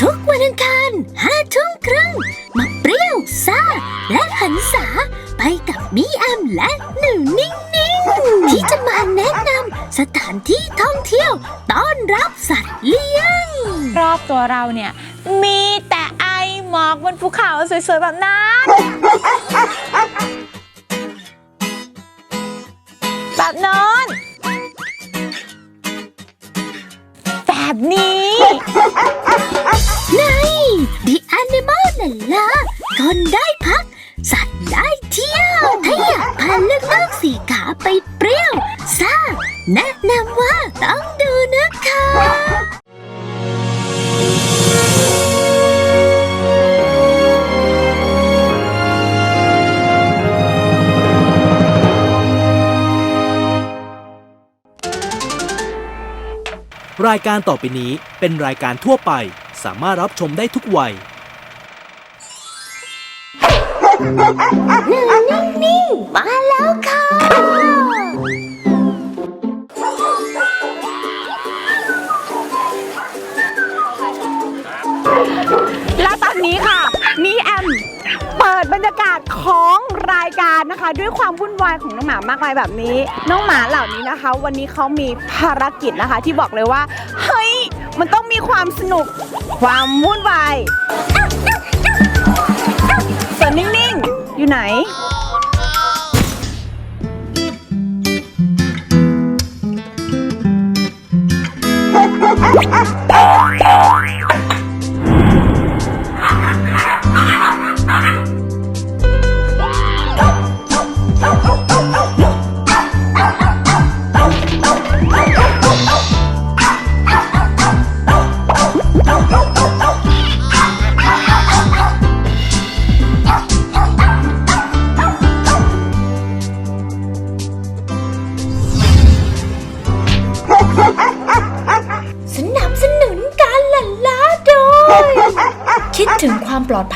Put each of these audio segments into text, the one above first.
ทุกวันอังคารห้าทุ่มครึ่งมาเปรี้ยวซ่า และหันษาไปกับมิแอมและหนูนิ่งนิ่งๆที่จะมาแนะนำสถานที่ท่องเที่ยว ต้อนรับสัตว์เลี้ยง รอบตัวเราเนี่ย มีแต่ไอหมอกบนภูเขาสวยๆแบบนั้นแบบน้นแบบนี้ ใน The Animal นั่นละคนได้พัก สัตว์ได้เที่ยว ถ้าอยากพาลูกลูกสีขาไปเปรี้ยวซ่าแนะนำว่าต้องดูนะคะ รายการต่อไปนี้เป็นรายการทั่วไป สามารถรับชมได้ทุกวัย นิ่งๆมาแล้วค่ะ แล้วตอนนี้ค่ะ มีแอมเปิดบรรยากาศของรายการนะคะ ด้วยความวุ่นวายของน้องหมามากมายแบบนี้ น้องหมาเหล่านี้นะคะ วันนี้เขามีภารกิจนะคะ ที่บอกเลยว่าเฮ้ยมันต้องมีความสนุกความวุ่นวายส่วนนิ่งๆ อยู่ไหน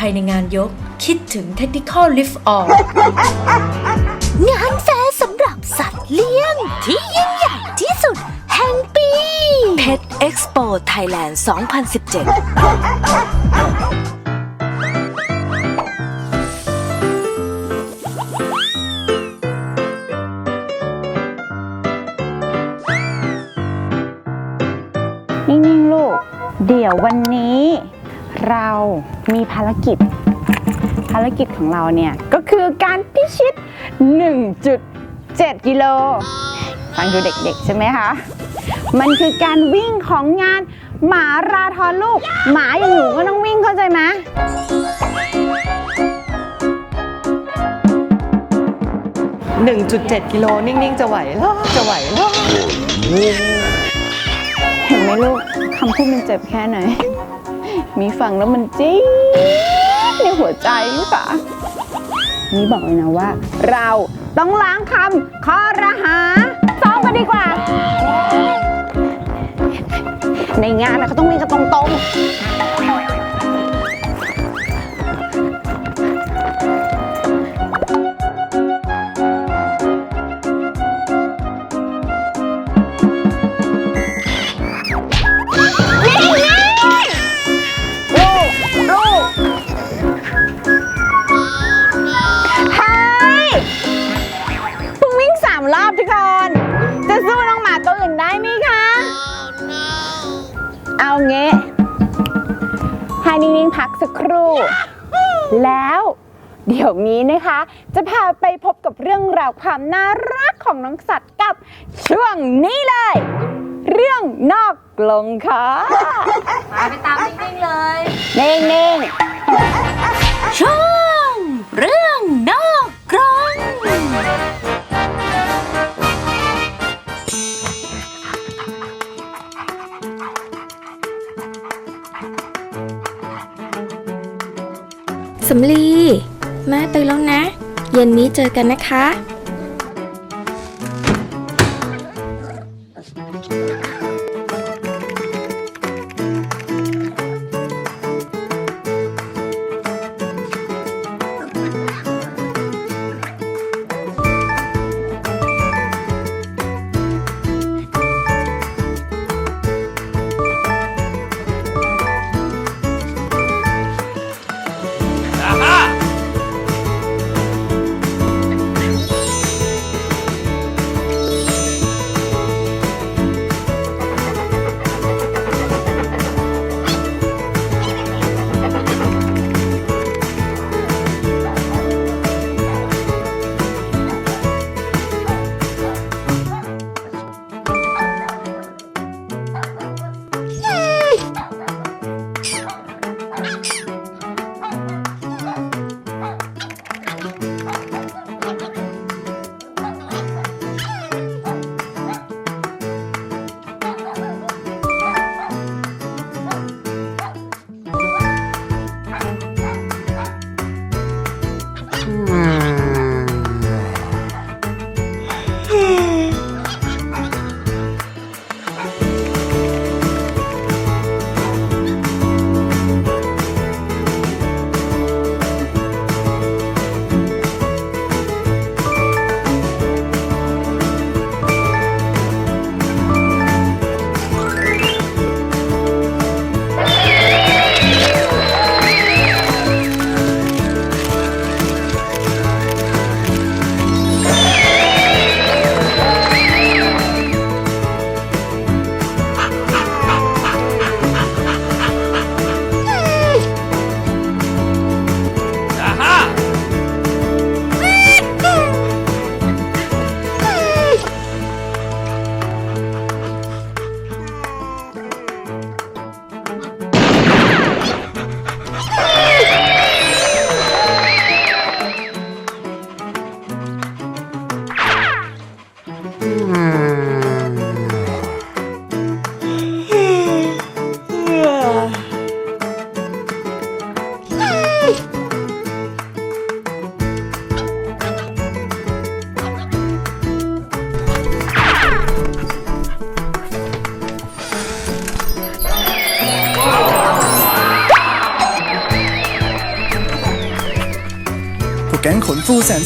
ามปลอดภัยในงานยก คิดถึง Technical Lift Off งานแฟร์สำหรับสัตว์เลี้ยง ที่ยิ่งใหญ่ที่สุดแห่งปี Pet Expo Thailand 2017นิ่งๆลูก เดี๋ยววันนี้เรา มีภารกิจ ภารกิจของเราเนี่ย ก็คือการพิชิต 1.7 กิโลฟังดูเด็กๆ ใช่ไหมคะ มันคือการวิ่งของงานหมาราทอนลูก หมาอย่างหนูก็ต้องวิ่งเข้าใจไหม1.7 กิโลนิ่ง ๆ จะไหวเหรอจะไหวเหรอเห็นไหมลูกคำพูดมันเจ็บแค่ไหน มีฟังแล้วมันจี๊ดในหัวใจลูกอะนี่บอกเลยนะว่า เราต้องล้างคำคอรหาซ้อมกันดีกว่า ในงานนะเขาต้องมีกันตรงๆ แล้วเดี๋ยวนี้นะคะ จะพาไปพบกับเรื่องราวความน่ารักของน้องสัตว์กับช่วงนี้เลย เรื่องนอกกลงค่ะมาไปตามนิ่งๆเลย นิ่งๆช่วงเรื่อง สำลี แม่ไปแล้วนะ เย็นนี้เจอกันนะคะ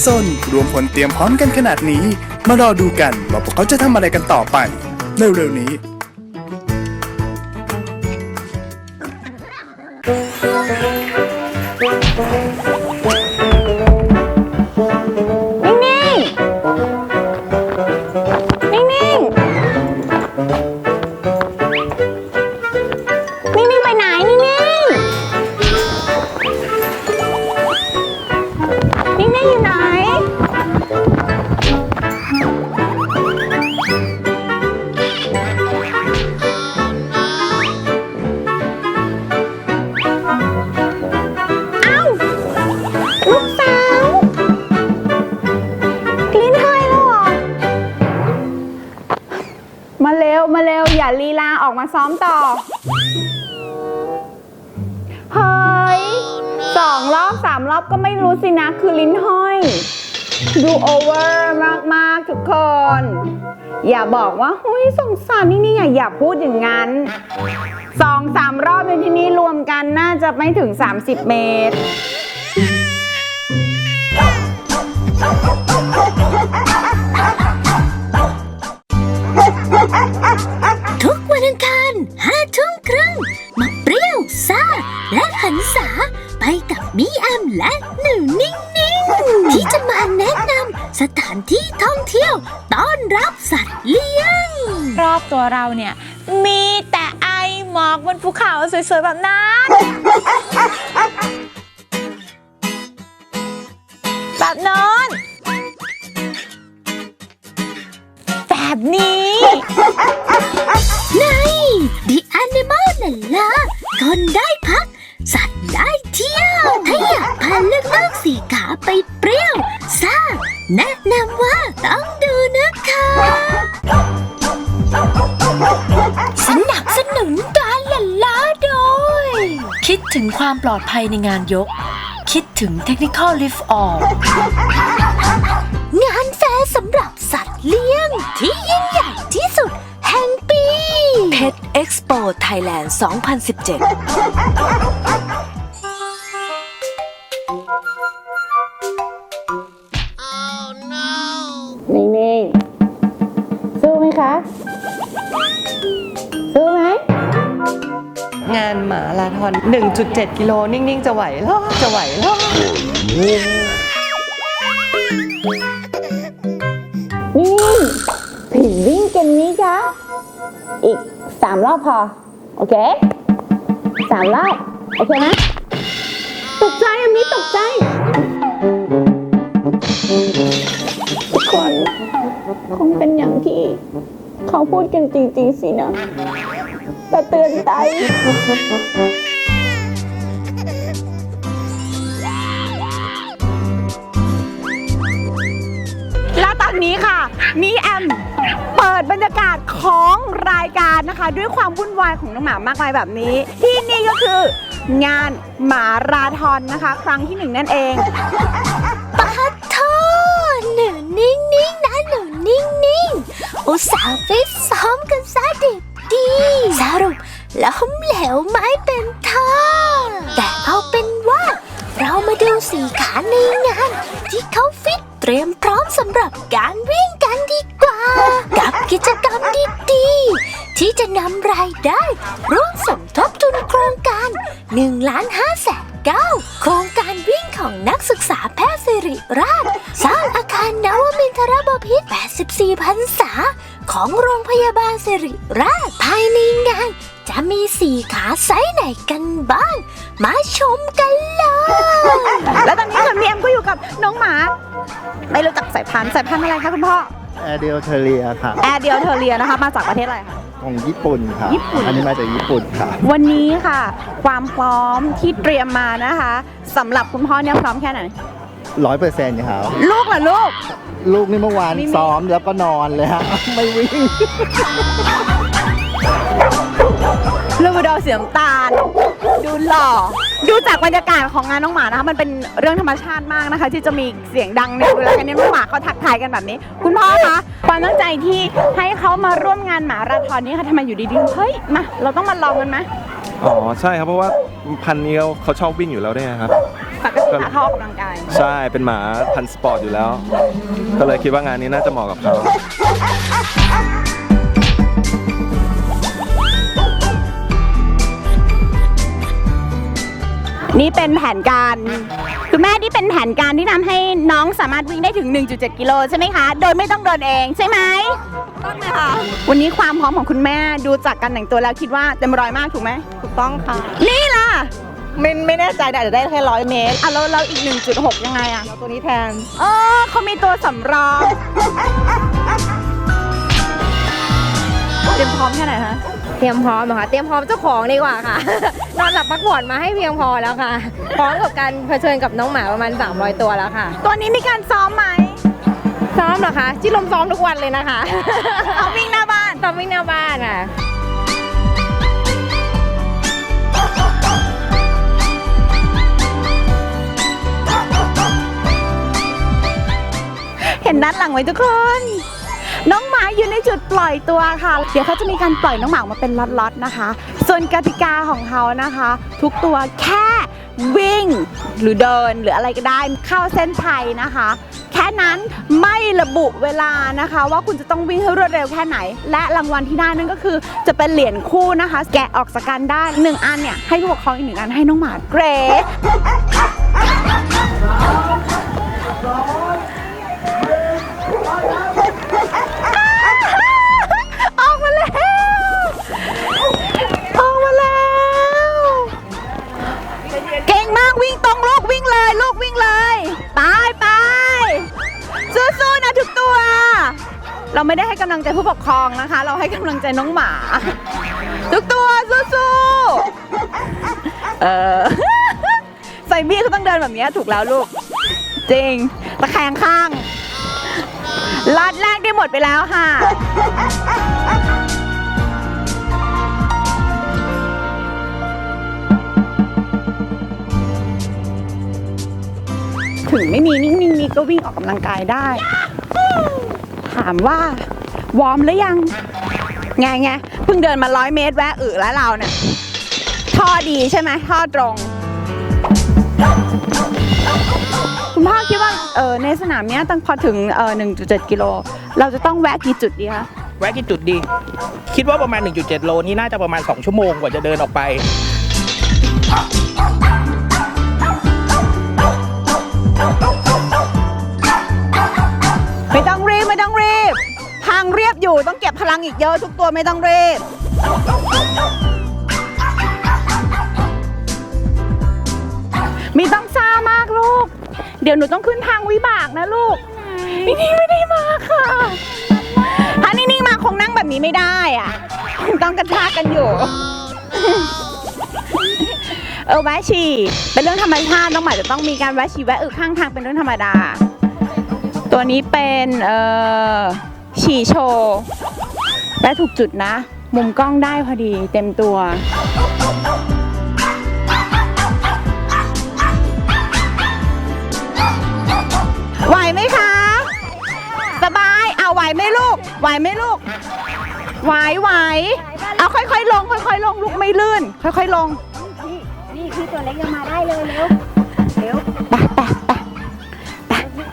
ซนรวมพลเตรียมพร้อมกันขนาดนี้ มารอดูกันว่าพวกเขาจะทำอะไรกันต่อไปเร็วๆนี้ รอบสามรอบก็ไม่รู้สินะ คือลิ้นห้อย ดูโอเวอร์มาก ๆ ทุกคน อย่าบอกว่าเฮ้ยสงสารนี่นี่อย่าอย่าพูดอย่างนั้นสองสามรอบในที่นี้รวมกันน่าจะไม่ถึง 30 เมตร ทุกวันอังคารห้าทุ่มครึ่งมาเปรี้ยวซ่าและหันษา ไปกับมีแอมและหนูนิ่งนิ่งๆที่จะมาแนะนำสถานที่ท่องเที่ยว ต้อนรับสัตว์เลี้ยง รอบตัวเราเนี่ย มีแต่ไอหมอกบนภูเขาสวยๆแบบนั้นแบบโน้นแบบนี้ใน The Animal นั่นล่ะคนได้าอยากพาเลือกเลือกสีขาไปเปรี้ยวซ่า แนะนำว่าต้องดูนะคะ สนับสนุนการละล้าโดย คิดถึงความปลอดภัยในงานยก คิดถึง Technical Lift All งานแฟร์สำหรับสัตว์เลี้ยง ที่ยิ่งใหญ่ที่สุดแห่งปี Pet Expo Thailand 2017 งานหมาลาทอน 1.7 กิโลนิ่ง ๆ จะไหวเหรอจะไหวเหรอนิ่งๆถึงวิ่งกันนี้จ้ะอีกสามรอบพอ โอเคสามรอบ โอเคนะ ตกใจอันนี้ตกใจ ทุกคน คงเป็นอย่างที่เขาพูดกันจริง ๆ สินะ แต่เตือนใจแล้วตอนนี้ค่ะมีแอม เปิดบรรยากาศของรายการนะคะ ด้วยความวุ่นวายของน้องหมามากมายแบบนี้ ที่นี่ก็คืองานหมาราทอนนะคะ ครั้งที่หนึ่งนั่นเองปะโทหนูนิ่งนิ่งๆนะหนูนิ่งนิ่งๆอุตส่าห์ฟิตซ้อมกันซะดิ ดีสรุปล้มเหลวไม้เป็นท่าแต่เอาเป็นว่า เรามาดูสีขาในงาน ที่เขาฟิตเตรียมพร้อมสำหรับการวิ่งกันดีกว่า กับกิจกรรมดีๆ ที่จะนำรายได้ ร่วมสมทบทุนโครงการ1ล้าน5แสน เก้าโครงการวิ่งของนักศึกษาแพทย์สิริราช สร้างอาคารนวมินทรบพิษ 84 พรรษา ของโรงพยาบาลสิริราช ภายในงาน จะมีสี่ขาไซส์ไหนกันบ้าง มาชมกันเลย และตอนนี้ค่ะมีแอมก็อยู่กับน้องหมา ไม่รู้จักสายพันธุ์สายพันธุ์อะไรคะคุณพ่อแอร์เดียลเทเลียค่ะ แอร์เดียวเทอเรียนะคะ มาจากประเทศอะไรคะ ของญี่ปุ่นค่ะ ญี่ปุ่น อันนี้มาจากญี่ปุ่นค่ะ วันนี้ค่ะ ความพร้อมที่เตรียมมานะคะสำหรับคุณพ่อเนี่ยพร้อมแค่ไหน ร้อยเปอร์เซ็นต์ครับ ลูกล่ะลูก ลูกนี่เมื่อวานไม่มีซ้อมแล้วก็นอนเลยฮะ ไม่วิ่ง ลูกดาวเสียมตาล ดูหล่อ ดูจากบรรยากาศของงานน้องหมานะคะมันเป็นเรื่องธรรมชาติมากนะคะ ที่จะมีเสียงดังในเวลากันนี้น้องหมาเขาทักทายกันแบบนี้ คุณพ่อคะความตั้งใจที่ให้เขามาร่วมงานหมาราธอนนี้ค่ะทำไมอยู่ดีๆเฮ้ยมาเราต้องมาลองกันไหมอ๋อใช่ครับเพราะว่าพันธุ์นี้เขาเขาชอบวิ่งอยู่แล้วด้วยนะครับ ปกติหมาเขาออกกำลังกาย ใช่เป็นหมาพันธุ์สปอร์ตอยู่แล้ว ก็เลยคิดว่างานนี้น่าจะเหมาะกับเขา นี่เป็นแผนการคือแม่นี่เป็นแผนการที่ทำให้น้องสามารถวิ่งได้ถึง 1.7 กิโลใช่ไหมคะ โดยไม่ต้องเดินเองใช่ไหมต้องเลยค่ะ วันนี้ความพร้อมของคุณแม่ดูจากการแต่งตัวแล้วคิดว่าเต็มร้อยมากถูกไหม ถูกต้องค่ะ นี่ล่ะไม่ไม่แน่ใจแต่อาจจะได้แค่ร้อยเมตรอะแล้วเราอีก 1.6 ยังไงอะ เอาตัวนี้แทน เออเขามีตัวสำรอง เตรียมพร้อมแค่ไหนคะ เตรียมพร้อมเหรอคะเตรียมพร้อมเจ้าของดีกว่าค่ะ นอนหลับพักผ่อนมาให้เพียงพอแล้วค่ะ พร้อมกับการเผชิญกับน้องหมาประมาณ 300 ตัวแล้วค่ะ ตัวนี้มีการซ้อมไหมซ้อมเหรอคะที่ลมซ้อมทุกวันเลยนะคะเอาวิ่งหน้าบ้านซ้อมวิ่งหน้าบ้านอะเห็นด้านหลังไหมทุกคน น้องหมาอยู่ในจุดปล่อยตัวค่ะ เดี๋ยวเขาจะมีการปล่อยน้องหมาออกมาเป็นล็อตๆนะคะ ส่วนกติกาของเขานะคะ ทุกตัวแค่วิ่งหรือเดินหรืออะไรก็ได้เข้าเส้นชัยนะคะ แค่นั้นไม่ระบุเวลานะคะ ว่าคุณจะต้องวิ่งให้รวดเร็วแค่ไหน และรางวัลที่ได้นั่นก็คือจะเป็นเหรียญคู่นะคะ แกะออกจากกันได้หนึ่งอันเนี่ยให้ผู้ปกครองอีกหนึ่งอันให้น้องหมาเกร ตรงลูกวิ่งเลย ลูกวิ่งเลย ไปไปสู้ๆนะทุกตัว เราไม่ได้ให้กำลังใจผู้ปกครองนะคะ เราให้กำลังใจน้องหมา ทุกตัวสู้ๆเออใส่บี้เขาต้องเดินแบบนี้ถูกแล้วลูก จริง ตะแคงข้างลัดแรกได้หมดไปแล้วค่ะ ถึงไม่มีนิ่งๆนี้ก็วิ่งออกกำลังกายได้ ถามว่าวอร์มหรือยัง ไงไงเพิ่งเดินมาร้อยเมตรแวะอึแล้วเราเนี่ยท่อดีใช่ไหมท่อตรง คุณพ่อคิดว่าเออในสนามเนี้ยตั้งพอถึงเออ1.7 กิโล เราจะต้องแวะกี่จุดดีคะแวะกี่จุดดี คิดว่าประมาณ 1.7 โลนี่น่าจะประมาณ 2 ชั่วโมงกว่าจะเดินออกไป ไม่ต้องรีบไม่ต้องรีบ ทางเรียบอยู่ต้องเก็บพลังอีกเยอะทุกตัวไม่ต้องรีบ มีต้องซ่ามากลูก เดี๋ยวหนูต้องขึ้นทางวิบากนะลูกนี่ไม่ได้มาค่ะ ถ้านิ่งๆมาคงนั่งแบบนี้ไม่ได้อะ ต้องกระชากกันอยู่ เออแวะฉี่เป็นเรื่องธรรมชาติน้องหมายจะต้องมีการแวะฉี่แวะอึข้างทางเป็นเรื่องธรรมดา ตัวนี้เป็นเอ่อฉี่โชว์และถูกจุดนะ มุมกล้องได้พอดีเต็มตัวไหวไหมคะ สบายเอาไหวไหมลูก ไหวไหมลูก ไหวไหว เอาค่อยๆลง ค่อยๆลง ลูกไม่ลื่น ค่อยๆลง ตัวเล็กยังมาได้เลยเร็วเร็วไปไปไป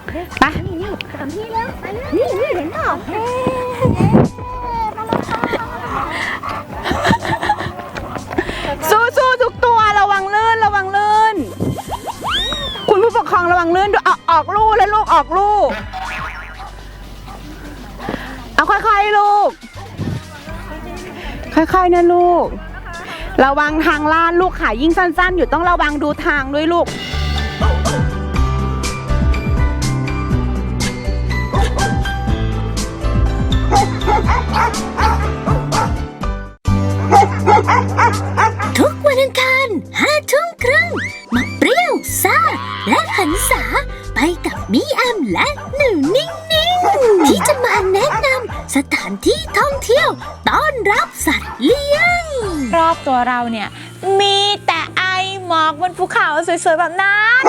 ไปไปนี่นี่ตามพี่เร็วไปเลยนี่นี่เห็นเปล่าเฮ้มาแล้วค่ะสู้สู้ทุกตัวระวังลื่นระวังลื่น คุณผู้ปกครองระวังลื่นด้วยเอาออกลู่แล้วลูกออกลู่เอาค่อยๆลูก ค่อยๆนะลูก ระวังทางลาดลูกขายิ่งสั้น ๆ อยู่ต้องระวังดูทางด้วยลูก ตัวเราเนี่ย มีแต่ไอหมอกบนภูเขาสวยๆแบบนั้น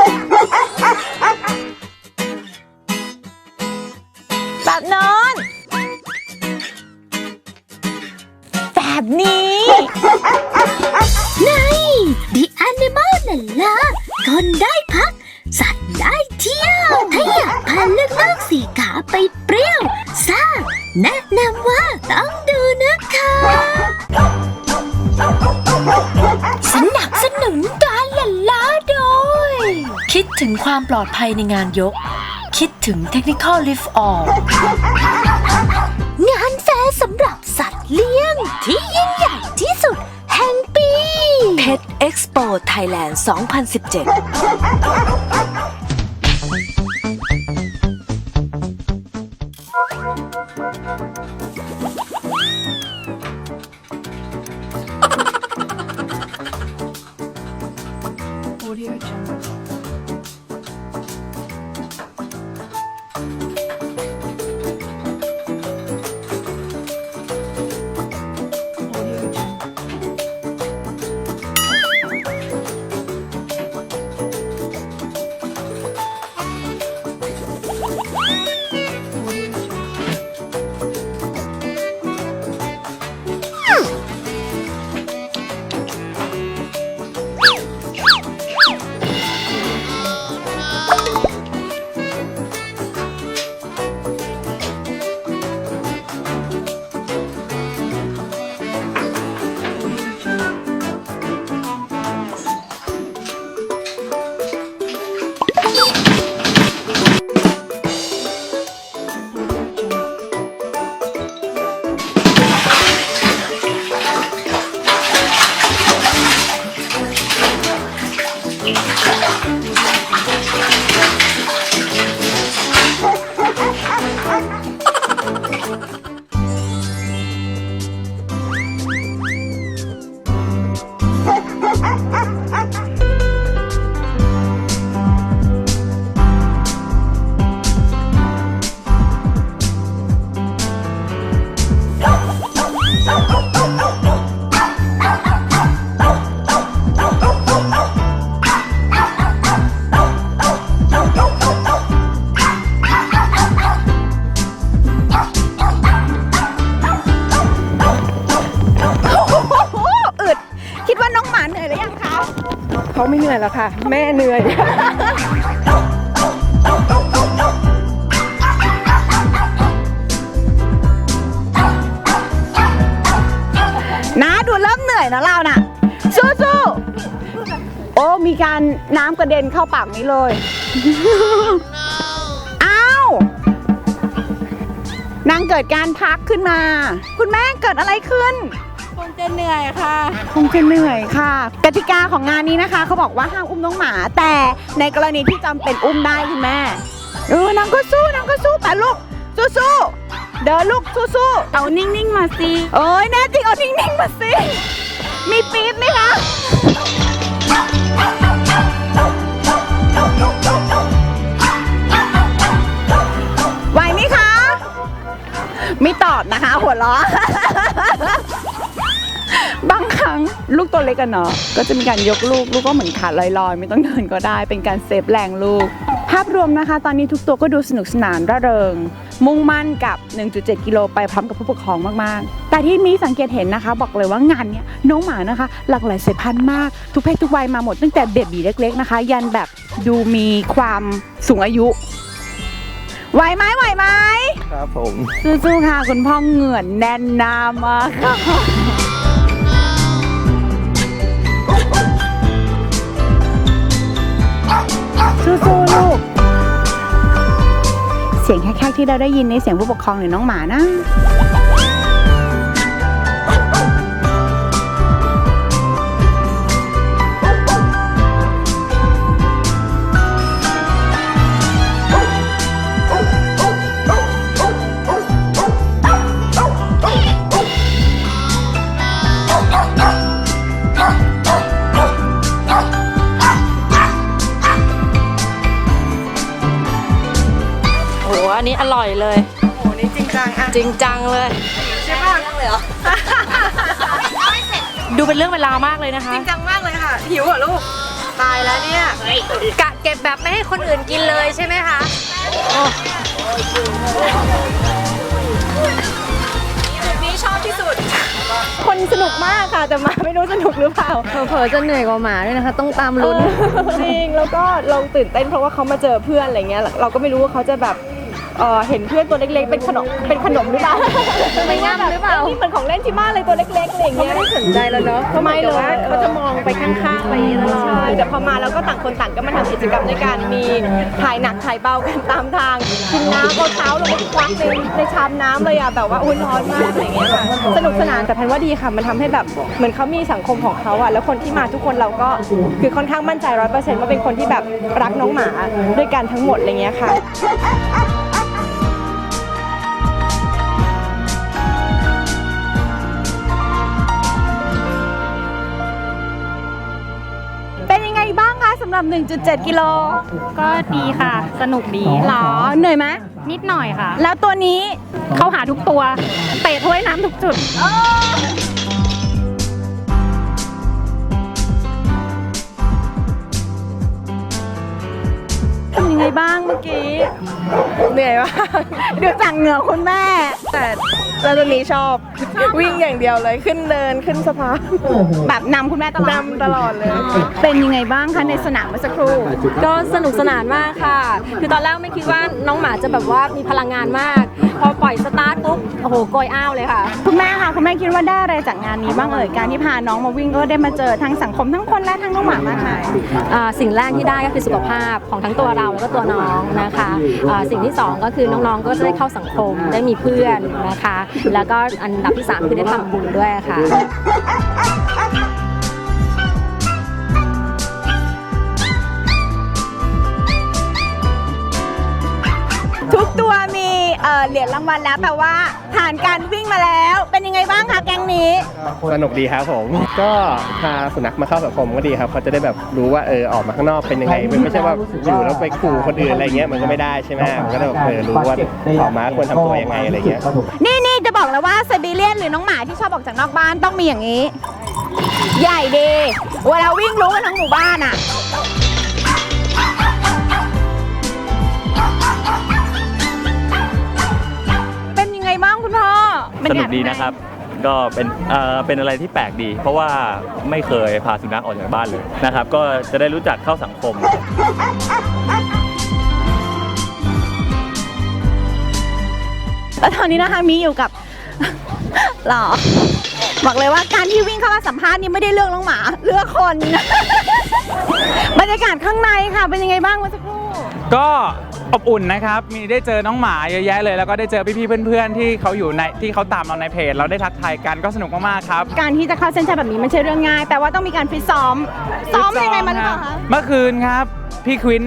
ความปลอดภัยในงานยก คิดถึง Technical Lift All งานแฟร์สำหรับสัตว์เลี้ยง ที่ยิ่งใหญ่ที่สุดแห่งปี Pet Expo Thailand 2017 แล้วค่ะ แม่เหนื่อย นะดูเริ่มเหนื่อยนะเราน่ะ สู้ๆ โอ้ มีการน้ำกระเด็นเข้าปากนี้เลย อ้าวนางเกิดการพักขึ้นมา คุณแม่เกิดอะไรขึ้น จะเหนื่อยค่ะ คงจะเหนื่อยค่ะ กติกาของงานนี้นะคะ เขาบอกว่าห้ามอุ้มน้องหมา แต่ในกรณีที่จำเป็นอุ้มได้คุณแม่เออนางก็สู้นางก็สู้แต่ลูกสู้สู้ๆเดินลูกสู้สู้ๆเอานิ่งๆมาสิโอ้ยแน่จริงเอานิ่งๆมาสิมีปี๊บไหมคะไหวไหมคะ ไม่ตอบนะคะ หัวเราะ บางครั้งลูกตัวเล็กกันเนาะก็จะมีการยกลูก ลูกก็เหมือนขาลอยๆ ไม่ต้องเดินก็ได้ เป็นการเซฟแรงลูก ภาพรวมนะคะ ตอนนี้ทุกตัวก็ดูสนุกสนานร่าเริง มุ่งมั่นกับ 1.7 กิโลไปพร้อมกับผู้ปกครองมากๆ แต่ที่มีสังเกตเห็นนะคะ บอกเลยว่างานเนี้ยน้องหมานะคะ หลากหลายสายพันธุ์มาก ทุกเพศทุกวัยมาหมดตั้งแต่เบบีเล็ก ๆนะคะ ยันแบบดูมีความสูงอายุไหวไหมไหวไหมครับผมสู้ๆค่ะคุณพ่อเหงื่อนแน่นหนามากค่ะ เสียงแค่ๆที่เราได้ยินในเสียงผู้ปกครองหรือน้องหมานะ ริงจังอะจริงจังเลย ใช่ป่ะเลยเหรอดูเป็นเรื่องเวลามากเลยนะคะ จริงจังมากเลยค่ะ หิวเหรอลูก ตายแล้วเนี่ยกะเก็บแบบไม่ให้คนอื่นกินเลยใช่ไหมคะคนสนุกมากค่ะ แต่หมาไม่รู้สนุกหรือเปล่าเผลอๆจะเหนื่อยกว่าหมาด้วยนะคะ ต้องตามลุ้นจริงแล้วก็เราตื่นเต้นเพราะว่าเขามาเจอเพื่อนอะไรเงี้ยเราก็ไม่รู้ว่าเขาจะแบบ เอ่อเห็นเพื่อนตัวเล็กๆ เป็นขนมเป็นขนมหรือเปล่าไม่ง่ามหรือเปล่า นี่เหมือนของเล่นที่บ้านเลยตัวเล็กๆอะไรอย่างเขาเงี้ย ไม่ได้สนใจแล้วเนาะเขาหมายถึงว่าเขาจะมองไปข้างๆไปอย่างนี้ตลอดใช่แต่พอมาแล้วก็ต่างคนต่างก็มาทำกิจกรรมด้วยกัน มีถ่ายหนักถ่ายเบากันตามทาง กินน้ำเอาเท้าลงไปควักในในชามน้ำเลยอะแบบว่าอุ้ยร้อนมากอะไรอย่างเงี้ยค่ะสนุกสนานแต่แพนว่าดีค่ะ มันทำให้แบบเหมือนเขามีสังคมของเขาอะแล้วคนที่มาทุกคนเราก็คือค่อนข้างมั่นใจร้อยเปอร์เซ็นต์ว่าเป็นคนที่แบบรักน้องหมาด้วยกันทั้งหมดอะไรเงี้ยค่ะเป็น หรับ 1.7 กิโลก็ดีค่ะ สนุกดีหรอ เหนื่อยไหมนิดหน่อยค่ะ แล้วตัวนี้เขาหาทุกตัว เตะถ้วยน้ำทุกจุด เป็นยังไงบ้างเมื่อกี้ เหนื่อยมากดูจากเหงื่อคุณแม่ แต่แล้วตัวนี้ชอบ วิ่งอย่างเดียวเลยขึ้นเดินขึ้นสะพานแบบนำคุณแม่ตลอดนำตลอดเลย เป็นยังไงบ้างคะในสนามเมื่อสักครู่ ก็สนุกสนานมากค่ะ คือตอนแรกไม่คิดว่าน้องหมาจะแบบว่ามีพลังงานมาก พอปล่อยสตาร์ทปุ๊บ โอ้โหโกยอ้าวเลยค่ะ คุณแม่คะคุณแม่คิดว่าได้อะไรจากงานนี้บ้างเอ่ยการที่พาน้องมาวิ่งก็ได้มาเจอทั้งสังคมทั้งคนและทั้งน้องหมามากมาย อ่าสิ่งแรกที่ได้ก็คือสุขภาพของทั้งตัวเราแล้วก็ตัวน้องนะคะอ่าสิ่งที่สองก็คือน้องๆก็จะได้เข้าสังคมได้มีเพื่อนนะคะ แล้วก็อันดับที่สามคือได้ทำบุญด้วยค่ะทุกตัวมี เอ่อเหรียญรางวัลแล้วแต่ว่าผ่านการวิ่งมาแล้ว เป็นยังไงบ้างคะแก๊งนี้ สนุกดีครับผม ก็พาสุนัขมาเข้าสังคมก็ดีครับเขาจะได้แบบรู้ว่าเออออกมาข้างนอกเป็นยังไงมันไม่ใช่ว่าอยู่แล้วไปขู่คนอื่นอะไรเงี้ยมันก็ไม่ได้ใช่ไหมมันก็ได้แบบเออรู้ว่าออกมาควรทำตัวยังไงอะไรเงี้ยนี่นี่จะบอกแล้วว่าไซบีเรียนหรือน้องหมาที่ชอบออกจากนอกบ้านต้องมีอย่างนี้ ใหญ่ดีเวลาวิ่งรู้กันทั้งหมู่บ้านอะ พ่อสนุกดีนะครับ ก็เป็นเอ่อเป็นอะไรที่แปลกดี เพราะว่าไม่เคยพาสุนัขออกจากบ้านเลยนะครับ ก็จะได้รู้จักเข้าสังคม แล้วตอนนี้นะคะมีอยู่กับ หรอ บอกเลยว่าการที่วิ่งเข้ามาสัมภาษณ์นี่ไม่ได้เลือกน้องหมาเลือกคน บรรยากาศข้างในค่ะ เป็นยังไงบ้างเมื่อสักครู่ ก็ อบอุ่นนะครับ มีได้เจอน้องหมาเยอะแยะเลย แล้วก็ได้เจอพี่ๆเพื่อนๆ ที่เขาอยู่ในที่เขาตามเราในเพจ เราได้ทักทายกันก็สนุกมากๆครับ การที่จะเข้าเส้นชัยแบบนี้ไม่ใช่เรื่องง่าย แต่ว่าต้องมีการฟิตซ้อม ซ้อมยังไงมาหรือเปล่าคะ เมื่อคืนครับ พี่ควิน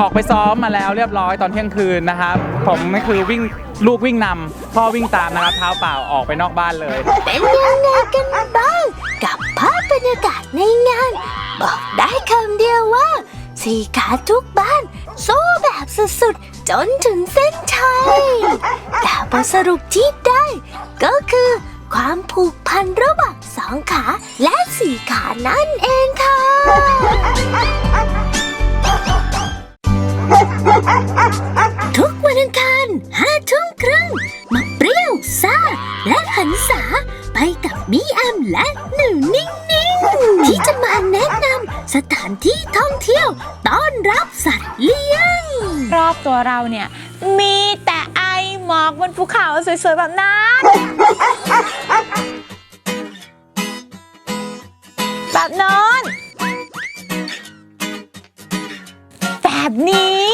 ออกไปซ้อมมาแล้วเรียบร้อยตอนเที่ยงคืนนะครับ ผมก็คือวิ่งลูกวิ่งนำพ่อวิ่งตามนะครับเท้าเปล่าออกไปนอกบ้านเลย เป็นยังไงกันบ้างกับภาพบรรยากาศในงาน บอกได้คำเดียวว่า สี่ขาทุกบ้านสู้แบบสุดๆ จนถึงเส้นชัยแต่บทสรุปที่ได้ ก็คือ ความผูกพันระหว่างสองขาและสี่ขานั่นเองค่ะ ทุกวันอังคารห้าทุ่มครึ่งมาเปรี้ยวซ่า และหันษาไปกับมิแอมและหนูนิ่งๆ ที่จะมาแนะนำ สถานที่ท่องเที่ยว ต้อนรับสัตว์เลี้ยง รอบตัวเราเนี่ย มีแต่ไอหมอกบนภูเขาสวยๆแบบนั้น แบบโน้นแบบนี้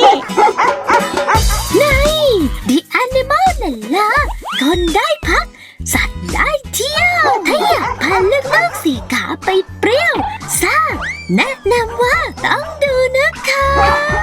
ใน The Animal นั่นละคนได้พัก สัตว์ได้เที่ยว ถ้าอยากพาเลือกๆสีขาไปเปรี้ยว ซ่า แนะนำว่าต้องดูนะคะ